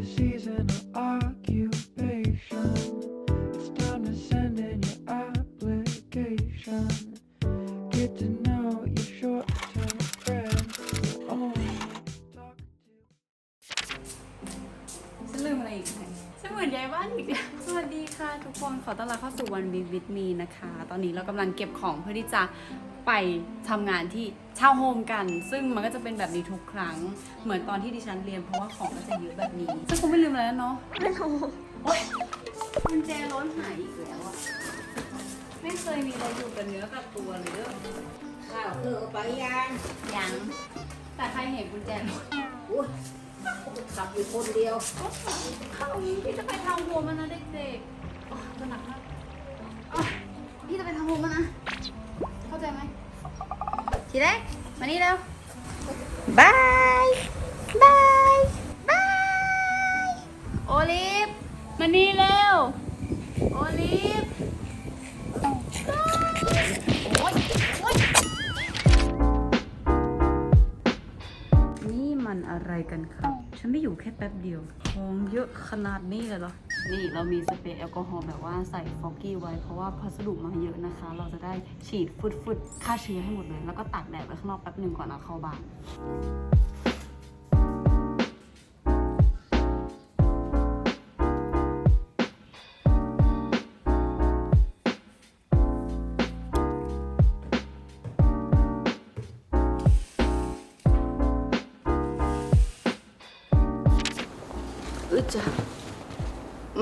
your season or occupation. It's time to send in your application. Get to know your short-term friends. You only talk to. ฉันลืมอะไรอีกไหมฉันเหมือนยายบ้านอีกแล้วสวัสดีค่ะทุกคน ขอต้อนรับเข้าสู่วันบีวิ h มีนะคะ ตอนนี้เรากำลังเก็บของเพื่อที่จะไปทำงานที่เช่าโฮมกัน ซึ่งมันก็จะเป็นแบบนี้ทุกครั้ง เหมือนตอนที่ดิฉันเรียนเพราะว่าของก็จะเยอะแบบนี้ซึ่งคงไม่ลืมอะไรแล้วเนาะไม่รู้โอ๊ยกุญแจรถหายอีกแล้วอะไม่เคยมีอะไรอยู่กับเนื้อกับตัวเลยเด้อข้าวเธอเอาไปยังยังแต่ใครเห็นกุญแจรถอุ้ยขับอยู่คนเดียวเข้าพี่จะไปทำโฮมแล้วนะเด็กๆอ๋อจะหนักมากอ๋อพี่จะไปทำโฮมแล้วนะเข้าใจไหม ทีแรกมานี่เร็วบายบายบายโอลิฟมานี่เร็วโอลิฟโอ๊ยโอ๊ยนี่มันอะไรกันครับ ฉันไม่อยู่แค่แป๊บเดียว ของเยอะขนาดนี้เลยเหรอ นี่เรามีสเปรย์แอลกอฮอล์แบบว่าใส่ฟอกกี้ไว้เพราะว่าพัสดุมาเยอะนะคะ เราจะได้ฉีดฟุดๆฆ่าเชื้อให้หมดเลย แล้วก็ตากแดดไว้ข้างนอกแป๊บหนึ่งก่อนเอาเข้าบ้านอึดจ้ะ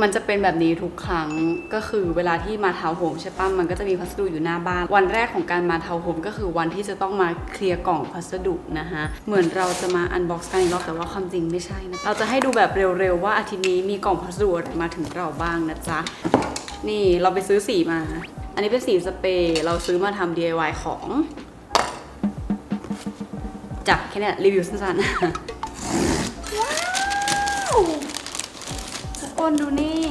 มันจะเป็นแบบนี้ทุกครั้งก็คือเวลาที่มาทาวน์โฮมใช่ปะมันก็จะมีพัสดุอยู่หน้าบ้าน วันแรกของการมาทาวน์โฮมก็คือวันที่จะต้องมาเคลียร์กล่องพัสดุนะคะเหมือนเราจะมาอันบ็อกซ์กันอีกรอบแต่ว่าความจริงไม่ใช่นะเราจะให้ดูแบบเร็วๆว่าอาทิตย์นี้มีกล่องพัสดุอะไรมาถึงเราบ้างนะจ๊ะนี่เราไปซื้อสีมา อันนี้เป็นสีสเปรย์เราซื้อมาทำ DIY ของจับแค่นี้รีวิวสั้นๆ คนดูนี่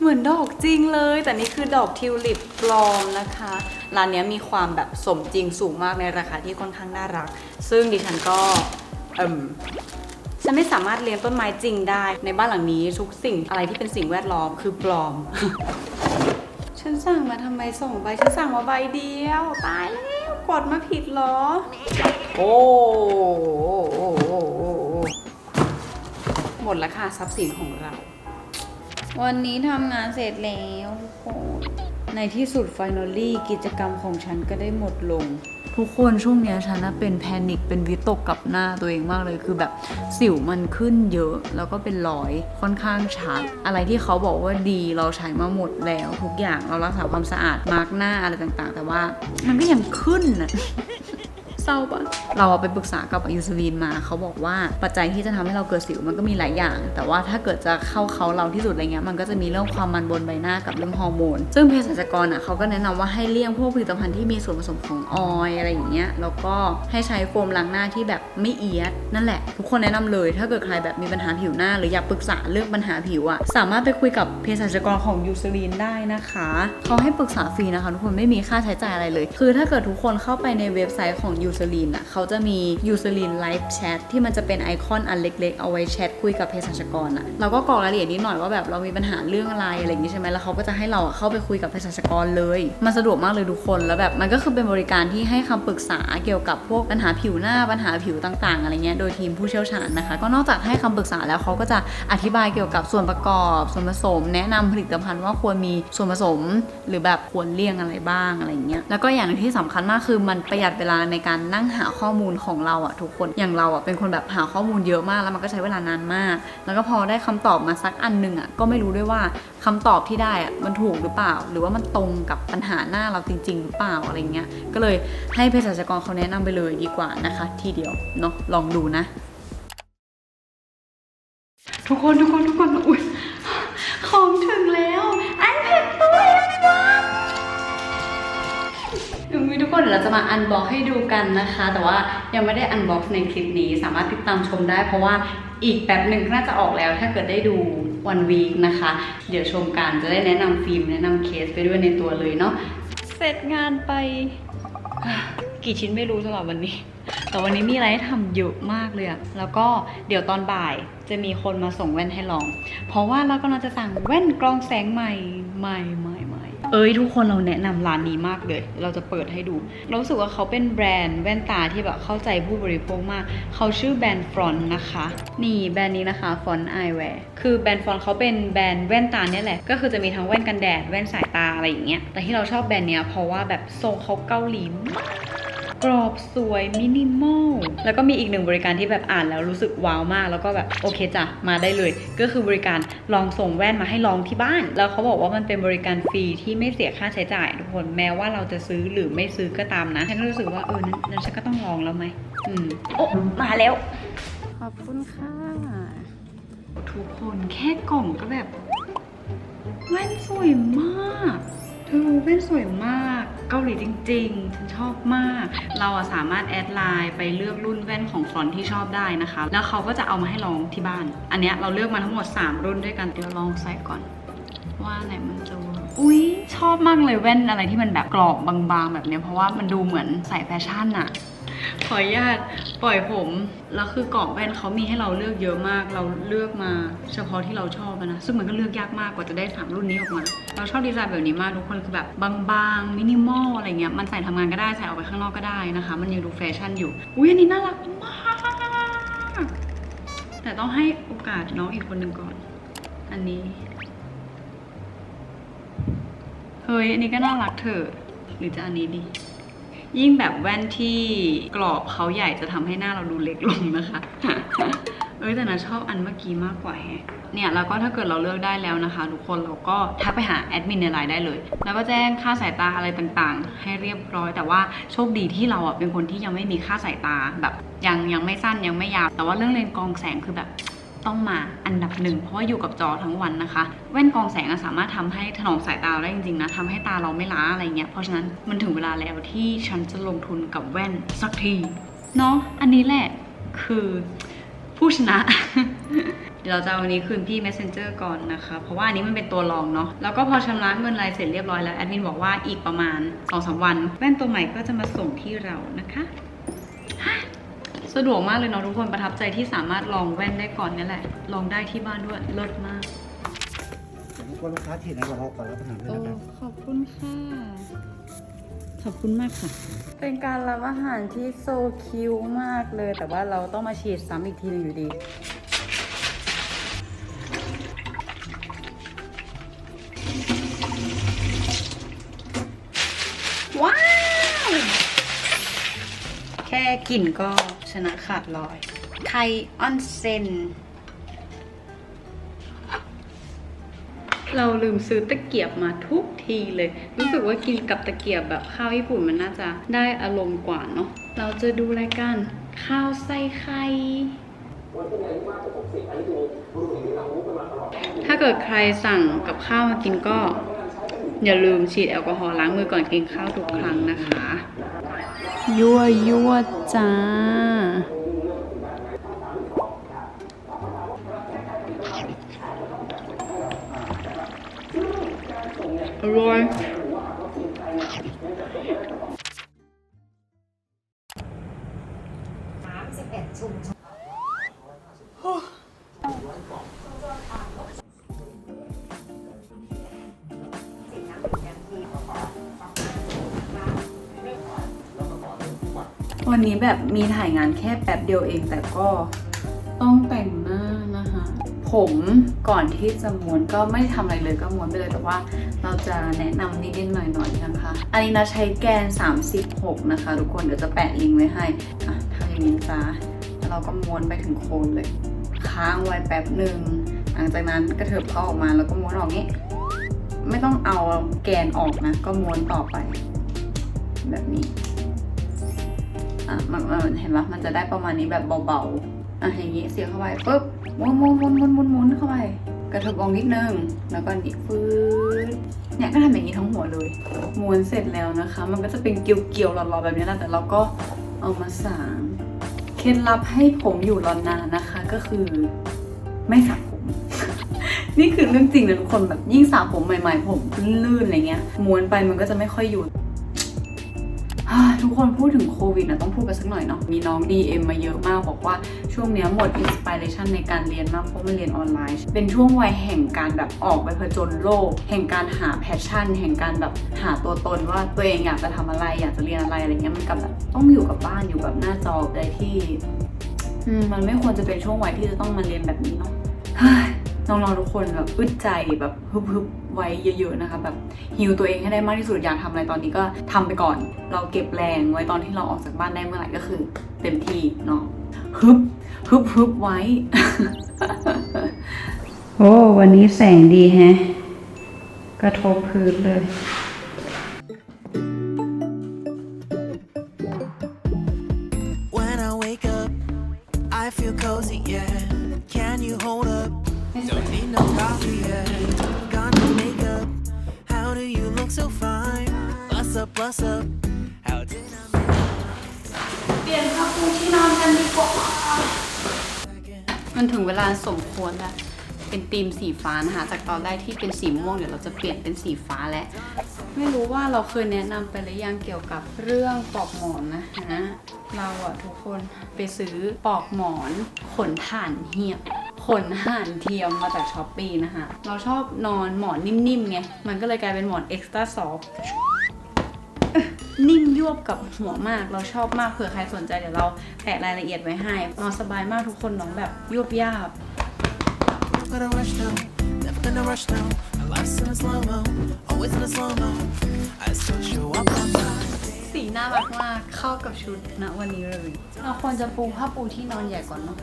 เหมือนดอกจริงเลย แต่นี่คือดอกทิวลิปปลอมนะคะร้านนี้มีความแบบสมจริงสูงมากในราคาที่ค่อนข้างน่ารัก ซึ่งดิฉันก็เอ่มฉันไม่สามารถเลี้ยงต้นไม้จริงได้ ในบ้านหลังนี้ทุกสิ่งอะไรที่เป็นสิ่งแวดล้อมคือปลอม ฉันสั่งมาทำไมส่งใบฉันสั่งมาใบเดียว ตายแล้วกดมาผิดเหรอโอ้โอ้โอ้โอ้โอ้หมดแล้วค่ะทรัพย์สินของเรา วันนี้ทำงานเสร็จแล้วทุกคนในที่สุด finally กิจกรรมของฉันก็ได้หมดลง ทุกคนช่วงเนี้ยฉันนะเป็นแพนิคเป็นวิตกกับหน้าตัวเองมากเลยคือแบบสิวมันขึ้นเยอะ แล้วก็เป็นรอยค่อนข้างชัดอะไรที่เขาบอกว่าดีเราใช้มาหมดแล้ว ทุกอย่างเรารักษาความสะอาดมาร์กหน้าอะไรต่างๆ แต่ว่ามันก็ยังขึ้นนะ เศร้าปะเราไปปรึกษากับยูซูลีนมาเขาบอกว่าปัจจัยที่จะทำให้เราเกิดสิวมันก็มีหลายอย่าง แต่ว่าถ้าเกิดจะเข้าเขาเราที่สุดอะไรเงี้ยมันก็จะมีเรื่องความมันบนใบหน้ากับเรื่องฮอร์โมนซึ่งเภสัชกรอะเขาก็แนะนำว่าให้เลี่ยงพวกผลิตภัณฑ์ที่มีส่วนผสมของออยอะไรอย่างเงี้ยแล้วก็ให้ใช้โฟมล้างหน้าที่แบบไม่เอียดนั่นแหละ ทุกคนแนะนำเลย ถ้าเกิดใครแบบมีปัญหาผิวหน้า หรืออยากปรึกษาเรื่องปัญหาผิวอะสามารถไปคุยกับเภสัชกรของยูซูลีนได้นะคะเขาให้ปรึกษาฟรีนะคะทุกคนไม่มีค่าใช้จ่ายอะไรเลย คือถ้าเกิดทุกคนเข้าไปในเว็บไซต์ของยูซลีนอะเขาจะมียูซลีนไลฟ์แชทที่มันจะเป็นไอคอนอันเล็ก ๆ เอาไว้แชทคุยกับเภสัชกรอะเราก็กรอกรายละเอียดนิดหน่อยว่าแบบเรามีปัญหาเรื่องอะไรอะไรอย่างนี้ใช่ไหมแล้วเขาก็จะให้เราเข้าไปคุยกับเภสัชกรเลย มันสะดวกมากเลยทุกคนแล้วแบบมันก็คือเป็นบริการที่ให้คำปรึกษาเกี่ยวกับพวกปัญหาผิวหน้าปัญหาผิวต่างๆอะไรเงี้ยโดยทีมผู้เชี่ยวชาญนะคะ ก็นอกจากให้คำปรึกษาแล้วเขาก็จะอธิบายเกี่ยวกับส่วนประกอบ ส่วนผสม แนะนำผลิตภัณฑ์ว่าควรมีส่วนผสม หรือแบบควรเลี่ยงอะไรบ้างอะไรเงี้ยแล้วก็อย่างหนึงที่สำคัญมากคือมันประหยัดเวลาในการนั่งหาข้อมูลของเราอะทุกคนอย่างเราอะเป็นคนแบบหาข้อมูลเยอะมากแล้วมันก็ใช้เวลานานมาก แล้วก็พอได้คำตอบมาสักอันหนึ่งอะก็ไม่รู้ด้วยว่าคำตอบที่ได้อะมันถูกหรือเปล่า หรือว่ามันตรงกับปัญหาหน้าเราจริง ๆ หรือเปล่าอะไรเงี้ยก็เลยให้เภสัชกรเขาแนะนำไปเลยดีกว่านะคะ ทีเดียวเนาะลองดูนะ ทุกคนทุกคนทุกคนอุ้ยของถึงแล้วไอแพดตัวเองวะ เดี๋ยวมีทุกคนเดี๋ยวเราจะมาอันบ็อกให้ดูกันนะคะ แต่ว่ายังไม่ได้อันบ็อกในคลิปนี้ สามารถติดตามชมได้ เพราะว่าอีกแป๊บหนึ่งน่าจะออกแล้ว ถ้าเกิดได้ดูวันวีคนะคะ เดี๋ยวชมกันจะได้แนะนำฟิล์มแนะนำเคสไปด้วยในตัวเลยเนาะเสร็จงานไป กี่ชิ้นไม่รู้สำหรับวันนี้ แต่วันนี้มีอะไรให้ทำเยอะมากเลยอะแล้วก็เดี๋ยวตอนบ่ายจะมีคนมาส่งแว่นให้ลอง เพราะว่าเรากำลังจะสั่งแว่นกรองแสงใหม่ใหม่ใหม่ เอ้ยทุกคนเราแนะนำร้านนี้มากเลย เราจะเปิดให้ดู เรารู้สึกว่าเขาเป็นแบรนด์แว่นตาที่แบบเข้าใจผู้บริโภคมาก เขาชื่อแบรนด์ฟรอนนะคะ นี่แบรนด์นี้นะคะฟอนไอแวร์คือแบรนด์ฟรอนเขาเป็นแบรนด์แว่นตาเนี่ยแหละ ก็คือจะมีทั้งแว่นกันแดดแว่นสายตาอะไรอย่างเงี้ย แต่ที่เราชอบแบรนด์เนี้ยเพราะว่าแบบทรงเขาเกาหลีมาก กรอบสวยมินิมอลแล้วก็มีอีกหนึ่งบริการที่แบบอ่านแล้วรู้สึกว้าวมาก แล้วก็แบบโอเคจ้ะมาได้เลย ก็คือบริการลองส่งแว่นมาให้ลองที่บ้าน แล้วเขาบอกว่ามันเป็นบริการฟรีที่ไม่เสียค่าใช้จ่ายทุกคนแม้ว่าเราจะซื้อหรือไม่ซื้อก็ตามนะฉันก็รู้สึกว่าเออนั้นนั้นฉันก็ต้องลองแล้วไหมอืมโอ้มาแล้ว ขอบคุณค่ะทุกคนแค่กล่องก็แบบแว่นสวยมาก เธอแว่นสวยมากเกาหลีจริงๆ ฉันชอบมาก เราอะสามารถแอดไลน์ไปเลือกรุ่นแว่นของฟอนที่ชอบได้นะคะ แล้วเขาก็จะเอามาให้ลองที่บ้าน อันเนี้ยเราเลือกมาทั้งหมด 3 รุ่นด้วยกันเดี๋ยวลองใส่ก่อน ว่าไหนมันจะเวิร์กอุ้ยชอบมากเลยแว่นอะไรที่มันแบบกรอบบางๆ แบบเนี้ยเพราะว่ามันดูเหมือนใส่แฟชั่นอะ ขออนุญาตปล่อยผม แล้วคือกรอบแว่นเขามีให้เราเลือกเยอะมาก เราเลือกมาเฉพาะที่เราชอบนะ ซึ่งมันก็เลือกยากมากกว่าจะได้สามรุ่นนี้ออกมา เราชอบดีไซน์แบบนี้มากทุกคนคือแบบบางๆมินิมอลอะไรเงี้ย มันใส่ทำงานก็ได้ ใส่ออกไปข้างนอกก็ได้นะคะ มันยังดูแฟชั่นอยู่ อุ้ยอันนี้น่ารักมาก แต่ต้องให้โอกาสน้องอีกคนหนึ่งก่อน อันนี้ เฮ้ย อันนี้ก็น่ารักเถอะ หรือจะอันนี้ดี ยิ่งแบบแว่นที่กรอบเขาใหญ่จะทำให้หน้าเราดูเล็กลงนะคะ เอ้ยแต่นะชอบอันเมื่อกี้มากกว่าแฮะเนี่ยแล้วก็ถ้าเกิดเราเลือกได้แล้วนะคะ ทุกคนเราก็ทักไปหาแอดมินในไลน์ได้เลย แล้วก็แจ้งค่าสายตาอะไรต่างๆ ให้เรียบร้อย แต่ว่าโชคดีที่เราอะเป็นคนที่ยังไม่มีค่าสายตาแบบยังยังไม่สั้นยังไม่ยาวแต่ว่าเรื่องเลนส์กองแสงคือแบบ ต้องมาอันดับหนึ่งเพราะว่าอยู่กับจอทั้งวันนะคะ แว่นกองแสงสามารถทำให้ถนอมสายตาได้จริงๆนะทำให้ตาเราไม่ล้าอะไรเงี้ยเพราะฉะนั้นมันถึงเวลาแล้วที่ฉันจะลงทุนกับแว่นสักทีเนาะอันนี้แหละคือผู้ชนะ เดี๋ยวเราจะเอาอันนี้คืนพี่ messenger ก่อนนะคะ เพราะว่าอันนี้มันเป็นตัวรองเนาะแล้วก็พอชำระเงินรายเสร็จเรียบร้อยแล้วแอดมินบอกว่าอีกประมาณ2-3วัน แว่นตัวใหม่ก็จะมาส่งที่เรานะคะ สะดวกมากเลยเนาะทุกคนประทับใจที่สามารถลองแว่นได้ก่อนนี่แหละ ลองได้ที่บ้านด้วยเลิศมากเดี๋ยวรบกวนลูกค้าฉีดแอลกอฮอล์ก่อนรับประทานด้วยนะครับขอบคุณค่ะ ขอบคุณมากค่ะ เป็นการรับอาหารที่โซคิวมากเลย แต่ว่าเราต้องมาฉีดซ้ำอีกทีหนึงอยู่ดีว้าว แค่กลิ่นก็ ชนะขาดลอย ไคออนเซน เราลืมซื้อตะเกียบมาทุกทีเลย รู้สึกว่ากินกับตะเกียบแบบข้าวญี่ปุ่นมันน่าจะได้อารมณ์กว่าเนาะ เราจะดูรายการข้าวใส่ไข่ถ้าเกิดใครสั่งกับข้าวมากินก็ อย่าลืมฉีดแอลกอฮอล์ล้างมือก่อนกินข้าวทุกครั้งนะคะ ยั่วยั่วจ้า แบบมีถ่ายงานแค่แป๊บเดียวเองแต่ก็ต้องแต่งหน้านะคะผมก่อนที่จะม้วนก็ไม่ทำอะไรเลยก็ม้วนไปเลยแต่ว่าเราจะแนะนำนิดๆหน่อยๆนะคะ อันนี้นะใช้แกน 36 นะคะ ทุกคนเดี๋ยวจะแปะลิงก์ไว้ให้อะทำอย่างนี้จ้าแล้วเราก็ม้วนไปถึงโคนเลย ค้างไว้แป๊บหนึ่งหลังจากนั้นกระเถิบเขาออกมาแล้วก็ม้วนออกนี้ ไม่ต้องเอาแกนออกนะ ก็ม้วนต่อไป แบบนี้ อะมันเห็นปะมันจะได้ประมาณนี้แบบเบาๆอะอย่างงี้เสียบเข้าไปปุ๊บม้วนม้วนม้วนม้วนม้วนม้วนเข้าไปกระเถิบออกนิดนึง แล้วก็นี่ฟืดเนี่ยก็ทำอย่างนี้ทั้งหัวเลยม้วนเสร็จแล้วนะคะ มันก็จะเป็นเกลียวๆหลอๆแบบนี้แหละแต่เราก็เอามาสางเคล็ดลับให้ผมอยู่รอนานนะคะก็คือไม่สระผม นี่คือเรื่องจริงนะทุกคนแบบยิ่งสระผมใหม่ ๆ ผมลื่นๆอะไรเงี้ยม้วนไปมันก็จะไม่ค่อยอยู่ ทุกคนพูดถึงโควิดนะต้องพูดกันสักหน่อยเนาะมีน้อง DM มาเยอะมากบอกว่าช่วงเนี้ยหมดอินสปิเรชันในการเรียนมากเพราะมันเรียนออนไลน์ เป็นช่วงวัยแห่งการแบบออกไปผจญโลก แห่งการหาแพชชั่น แห่งการแบบหาตัวตนว่าตัวเองอยากจะทำอะไรอยากจะเรียนอะไรอะไรเงี้ยมันกับแบบต้องอยู่กับบ้านอยู่กับหน้าจอได้ที่มันไม่ควรจะเป็นช่วงวัยที่จะต้องมาเรียนแบบนี้เนาะ น้องๆทุกคนแบบอึดใจแบบฮึบๆไว้เยอะๆนะคะแบบฮิวตัวเองให้ได้มากที่สุดอยากทำอะไรตอนนี้ก็ทำไปก่อน เราเก็บแรงไว้ตอนที่เราออกจากบ้านได้เมื่อไหร่ก็คือ เต็มที่เนาะฮึบฮึบฮึบไว้ โอ้วันนี้แสงดีแฮะกระทบพื้นเลย When I wake up, I feel cozy, yeah. Can you hold up? Don't need no coffee, yet. Got no makeup. How do you look so fine? Bust up, bust up. How did I เปลี่ยนผ้าปูที่นอนกันดีกว่ามันถึงเวลาสมควรแล้ว เป็นธีมสีฟ้านะคะจากตอนแรกที่เป็นสีม่วงเดี๋ยวเราจะเปลี่ยนเป็นสีฟ้าแล้ว ไม่รู้ว่าเราเคยแนะนำไปหรือยังเกี่ยวกับเรื่องปลอกหมอนนะฮะเราอะทุกคนไปซื้อปลอกหมอนขนถ่านเหี่ยว ขนห่านเทียมมาจากช้อปปีนะคะ เราชอบนอนหมอนนิ่มๆไง มันก็เลยกลายเป็นหมอนเอ็กซ์ตร้าซอฟนิ่มยวบกับหัวมาก เราชอบมากเผื่อใครสนใจเดี๋ยวเราแปะรายละเอียดไว้ให้นอนสบายมากทุกคนน้องแบบยวบยาบ สีน่ารักมากเข้ากับชุดณวันนี้เลย เราควรจะปูผ้าปูที่นอนใหญ่ก่อนเนาะ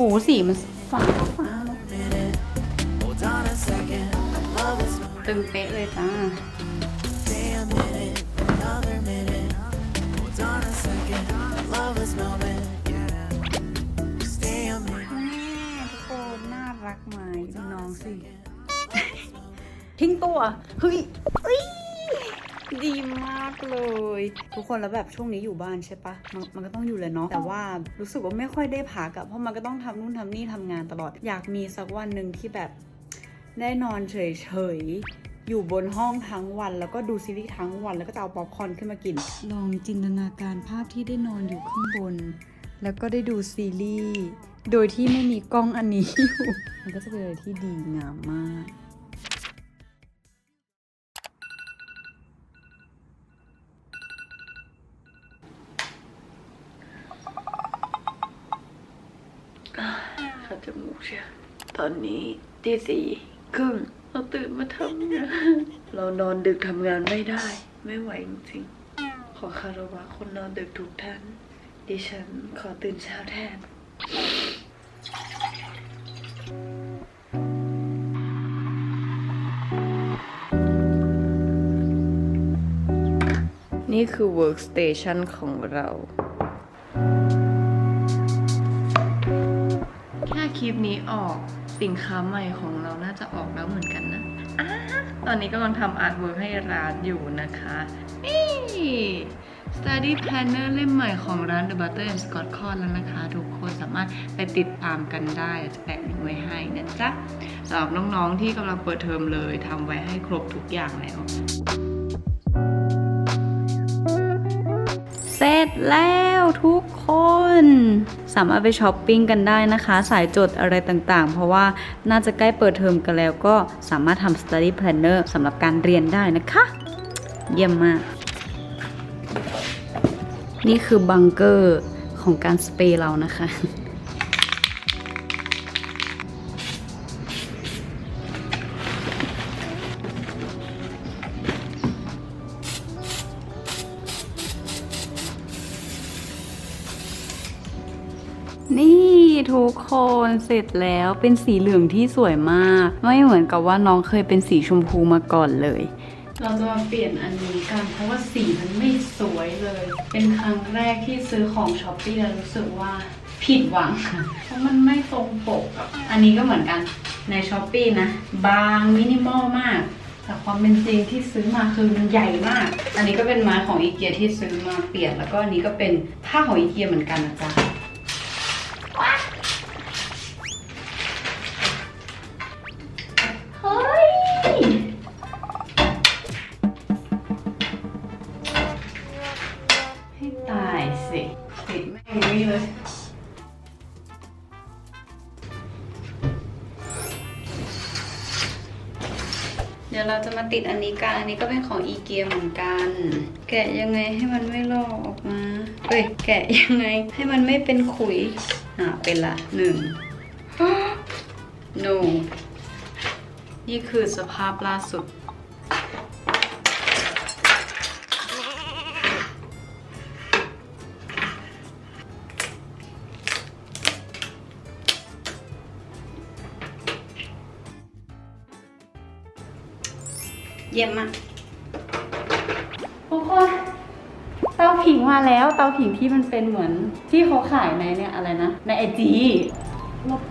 โอ้สีมันฟ้าฟ้าตึงเป๊ะเลยจ้ารักไหมน้องสิ ทิ้งตัว เฮ้ย ดีมากเลย ทุกคนแล้วแบบช่วงนี้อยู่บ้านใช่ปะมันมันก็ต้องอยู่เลยเนาะแต่ว่ารู้สึกว่าไม่ค่อยได้พักอะเพราะมันก็ต้องทำนู่นทำนี่ทำงานตลอด อยากมีสักวันหนึ่งที่แบบได้นอนเฉยๆ อยู่บนห้องทั้งวัน แล้วก็ดูซีรีส์ทั้งวัน แล้วก็จะเอาป๊อปคอร์นขึ้นมากิน ลองจินตนาการภาพที่ได้นอนอยู่ข้างบน แล้วก็ได้ดูซีรีส์โดยที่ไม่มีกล้องอันนี้อยู่ มันก็จะเป็นอะไรที่ดีงามมาก ตอนนี้ตีสี่ครึ่งเราตื่นมาทำงานเรานอนดึกทำงานไม่ได้ ไม่ไหวจริงๆ ขอคารวะคนนอนดึกทุกท่าน ดิฉันขอตื่นเช้าแทนนี่คือ workstation ของเราแค่คลิปนี้ออก สินค้าใหม่ของเราน่าจะออกแล้วเหมือนกันนะอตอนนี้กำลังทำอาร์ตเวิร์กให้ร้านอยู่นะคะนี่ Study Planner เล่มใหม่ของร้าน The Butter and Scott c o r แล้วนะคะ ทุกคนสามารถไปติดตามกันได้จะแปะลิงก์ไว้ให้นะจ๊ะสำหรับน้องๆที่กำลังเปิดเทอมเลยทำไว้ให้ครบทุกอย่างแล้วเสร็จแล้วทุกคนามารถไปช้อปปิ้งกันได้นะคะ สายจดอะไรต่างๆ เพราะว่าน่าจะใกล้เปิดเทอมกันแล้วก็สามารถทำ study planner สำหรับการเรียนได้นะคะ เยี่ยมมาก นี่คือบังเกอร์ของการสเปรย์เรานะคะ ทุกคนเสร็จแล้วเป็นสีเหลืองที่สวยมาก ไม่เหมือนกับว่าน้องเคยเป็นสีชมพูมาก่อนเลย เราจะมาเปลี่ยนอันนี้กันเพราะว่าสีมันไม่สวยเลย เป็นครั้งแรกที่ซื้อของช้อปปี้แล้วรู้สึกว่าผิดหวังเพราะมันไม่ตรงปกอันนี้ก็เหมือนกันในช้อปปี้นะ บางมินิมอลมาก แต่ความเป็นจริงที่ซื้อมาคือมันใหญ่มาก อันนี้ก็เป็นไม้ของอีเกียที่ซื้อมาเปลี่ยน แล้วก็อันนี้ก็เป็นผ้าของอีเกียเหมือนกันนะจ๊ะ ติดอันนี้กัน อันนี้ก็เป็นของอีเกียเหมือนกัน แกะยังไงให้มันไม่ลอกออกมา เอ้ย แกะยังไงให้มันไม่เป็นขุย อ่า เป็นละหนึ่ง no นี่คือสภาพล่าสุด ยี่ยมมาก ทุกคน เตาผิงมาแล้ว เตาผิงที่มันเป็นเหมือนที่เขาขายในเนี่ยอะไรนะ ในไอจีรบ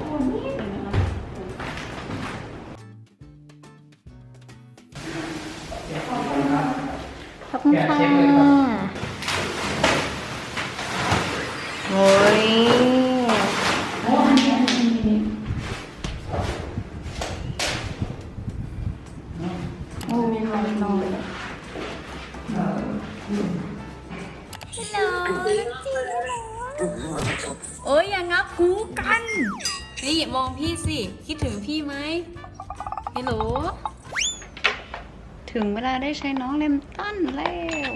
เอ้ยอย่างงับหูกัน นี่มองพี่สิ คิดถึงพี่ไหมฮัลโหล ถึงเวลาได้ใช้น้องเลมตันแล้ว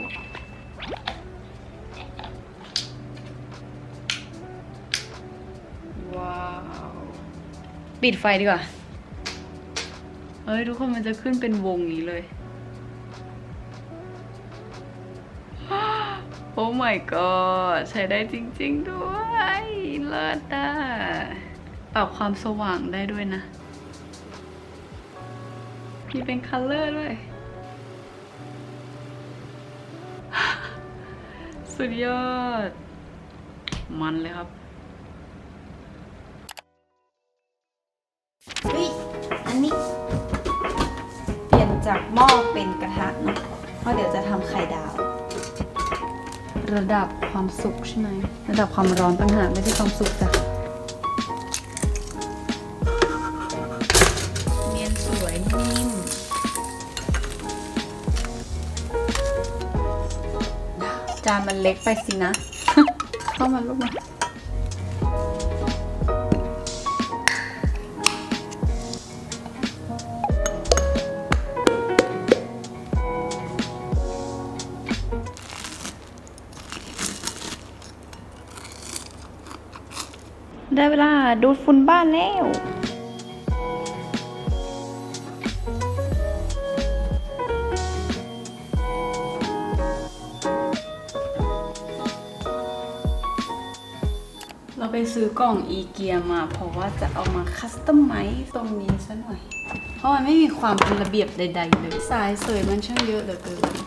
ว้าว ปิดไฟดีกว่าเอ้ย ทุกคนมันจะขึ้นเป็นวงอย่างนี้เลย my god ใช้ได้จริง ๆ ด้วยเลิศอะปรับความสว่างได้ด้วยนะ มีเป็นคัลเลอร์ด้วย สุดยอด มันเลยครับเฮ้ยอันนี้ เปลี่ยนจากหม้อเป็นกระทะเนอะเพราะเดี๋ยวจะทำไข่ดาว ระดับความสุขใช่ไหมระดับความร้อนต่างหากไม่ใช่ความสุขจ้ะเนียนสวยนิ่มจานมันเล็กไปสินะ เข้ามาลูกมา ได้เวลาดูดฝุ่นบ้านแล้วเราไปซื้อกล่องอีเกียมา เพราะว่าจะเอามาคัสตอมไมซ์ตรงนี้ซะหน่อย เพราะมันไม่มีความเป็นระเบียบใด ๆ เลย สายเสยมันช่างเยอะเหลือเกิน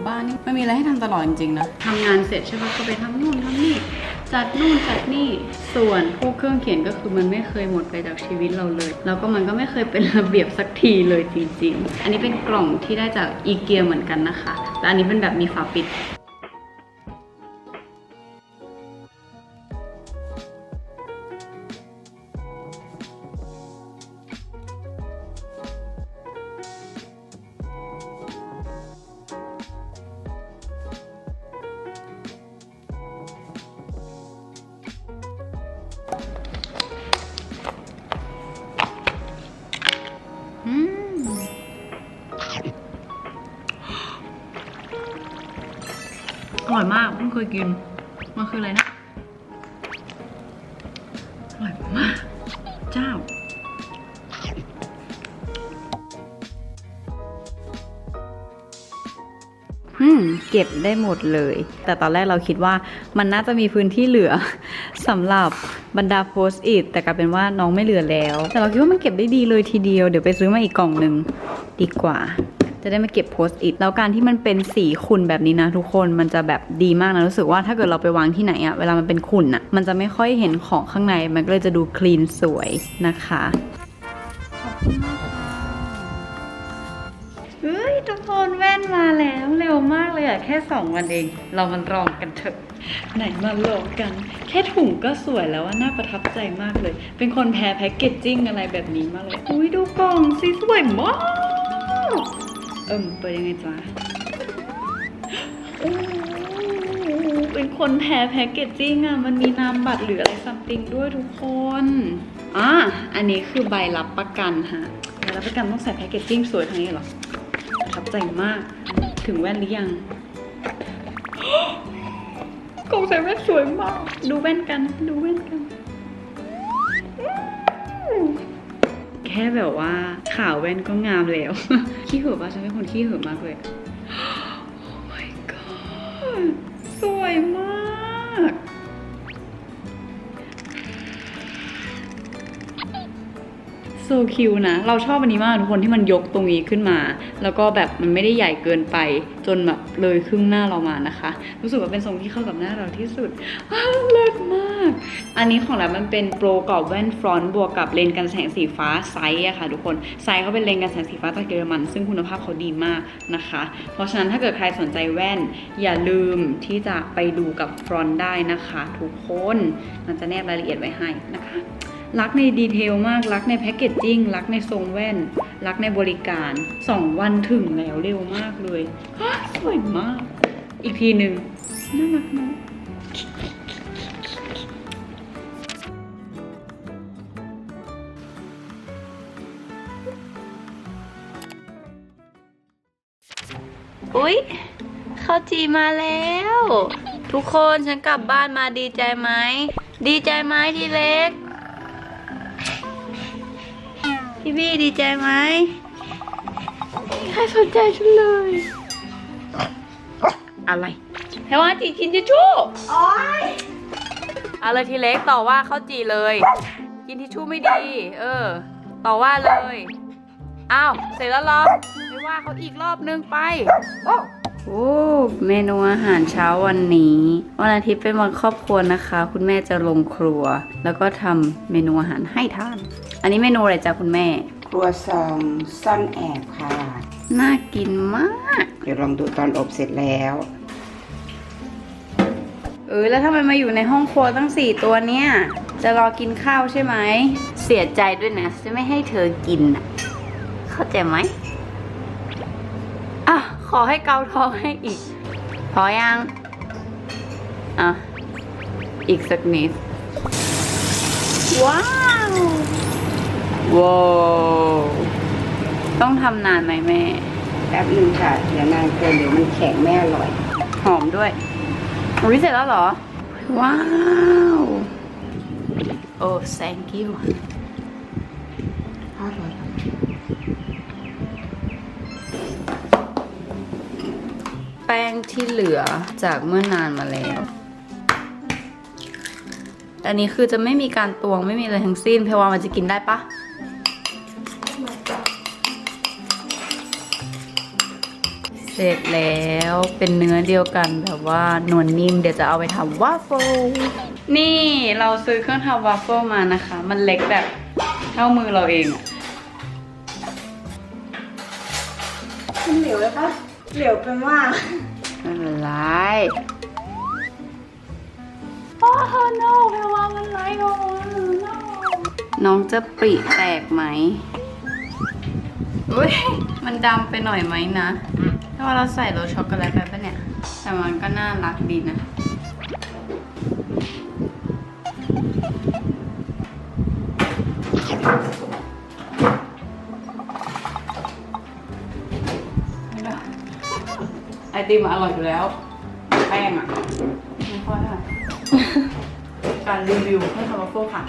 อยู่บ้านนี่ไม่มีอะไรให้ทำตลอดจริงๆนะทำงานเสร็จใช่ปะก็ไปทำนู่นทำนี่ จัดนู่นจัดนี่ ส่วนพวกเครื่องเขียนก็คือมันไม่เคยหมดไปจากชีวิตเราเลย แล้วก็มันก็ไม่เคยเป็นระเบียบสักทีเลยจริงๆ อันนี้เป็นกล่องที่ได้จากอีเกียเหมือนกันนะคะ และอันนี้เป็นแบบมีฝาปิด อร่อยมากเพิ่งเคยกิน มันคืออะไรนะ อร่อยมาก เจ้าอืมเก็บได้หมดเลย แต่ตอนแรกเราคิดว่ามันน่าจะมีพื้นที่เหลือสำหรับบรรดาโพสต์อิทแต่กลายเป็นว่าน้องไม่เหลือแล้ว แต่เราคิดว่ามันเก็บได้ดีเลยทีเดียว เดี๋ยวไปซื้อมาอีกกล่องหนึ่งดีกว่า จะได้มาเก็บโพสต์อิทแล้วการที่มันเป็นสีขุ่นแบบนี้นะทุกคนมันจะแบบดีมากนะรู้สึกว่าถ้าเกิดเราไปวางที่ไหนอะเวลามันเป็นขุ่นอะมันจะไม่ค่อยเห็นของข้างในมันก็เลยจะดูคลีนสวยนะคะขอบคุณมากค่ะเฮ้ยทุกคนคนแว่นมาแล้วเร็วมากเลยอะแค่สองวันเอง เรามันลองกันเถอะ ไหนมาลองกัน แค่ถุงก็สวยแล้วว่าน่าประทับใจมากเลย เป็นคนแพ้แพ็กเกจจิ้งอะไรแบบนี้มากเลย อุ้ยดูกล่องสิสวยมาก เอิ่มเปิดยังไงจ๊ะเป็นคนแพ้แพ็กเกจจิ้งอะมันมีนามบัตรหรืออะไรซัมติงด้วยทุกคนอะอันนี้คือใบรับประกันฮะใบรับประกันต้องใส่แพ็กเกจจิ้งสวยทั้งนี้หรอประทับใจมาก ถึงแว่นหรือยังกล่องใส่แว่นสวยมาก ดูแว่นกัน ดูแว่นกัน แค่แบบว่าขาวแว่นก็งามแล้ว ขี้เหือะปะฉันเป็นคนขี้เหือมากเลย Oh my god โซคิวนะ เราชอบอันนี้มากทุกคนที่มันยกตรงนี้ขึ้นมา แล้วก็แบบมันไม่ได้ใหญ่เกินไป จนแบบเลยครึ่งหน้าเรามานะคะ รู้สึกว่าเป็นทรงที่เข้ากับหน้าเราที่สุดอาเลิศมาก อันนี้ของเรามันเป็นโปรกรอบแว่นฟรอนต์บวกกับเลนส์กันแสงสีฟ้าไซส์อะค่ะ ทุกคนไซส์เขาเป็นเลนส์กันแสงสีฟ้าจากเยอรมัน ซึ่งคุณภาพเขาดีมากนะคะ เพราะฉะนั้นถ้าเกิดใครสนใจแว่น อย่าลืมที่จะไปดูกับฟรอนต์ได้นะคะ ทุกคนมันจะแนบรายละเอียดไว้ให้นะคะ รักในดีเทลมาก รักในแพคเกจจิ้ง รักในทรงแว่น รักในบริการ 2 วันถึงแล้วเร็วมากเลยสวยมาก อีกทีหนึ่งน่ารักเนอะอุ๊ยข้าวจีมาแล้ว ทุกคนฉันกลับบ้านมาดีใจไหม ดีใจไหมทีเล็ก พี่พี่ดีใจไหมไม่มีใครสนใจฉันเลย อะไรแพรว่าจีกินทิชชู่เอาเลยทีเล็กต่อว่าเขาจีเลย กินทิชชู่ไม่ดี เออ ต่อว่าเลย อ้าว เสร็จแล้วเหรอไม่ว่าเขาอีกรอบนึงไปโอ้ เมนูอาหารเช้าวันนี้ วันอาทิตย์เป็นวันครอบครัวนะคะ คุณแม่จะลงครัว แล้วก็ทำเมนูอาหารให้ทาน อันนี้เมนูอะไรจ๊ะคุณแม่ ครัวซองซ่อนแอบค่ะ น่ากินมาก เดี๋ยวลองดูตอนอบเสร็จแล้ว เออแล้วทำไมมาอยู่ในห้องครัวตั้งสี่ตัวเนี่ย จะรอกินข้าวใช่ไหม เสียใจด้วยนะ จะไม่ให้เธอกินอะ เข้าใจไหมอะ ขอให้เกาท้องให้อีก พอยัง อะ อีกสักนิด ว้าวว้าวต้องทำนานไหมแม่ แป๊บหนึงค่ะเดี๋ยวนานเกินเดี๋ยวมันแข็งไม่อร่อย หอมด้วยอุ้ยเสร็จแล้วเหรอ ว้าว โอ้ thank you อร่อย ป้งที่เหลือจากเมื่อนานมาแล้ว อันนี้คือจะไม่มีการตวงไม่มีอะไรทั้งสิ้น เพราะว่ามันจะกินได้ปะเสร็จแล้วเป็นเนื้อเดียวกันแบบว่านวลนิ่มเดี๋ยวจะเอาไปทำวาฟเฟิลนี่เราซื้อเครื่องทำวาฟเฟิลมานะคะ มันเล็กแบบเท่ามือเราเองอะมันเหลวเลยปะ เหลวเป็นว่าไม่เป็นไร โอ้โห no แปลว่ามันไหลออกมา no น้องจะปริแตกไหมอุ้ยมันดำไปหน่อยไหมนะ ถ้าว่าเราใส่รสช็อกโกแลตไปปะเนี่ย แต่มันก็น่ารักดีนะ ติมอะอร่อยอยู่แล้ว แป้งอะไม่ค่อยเท่าไหร่การรีวิวให้ทำวัฟเฟิลค่ะ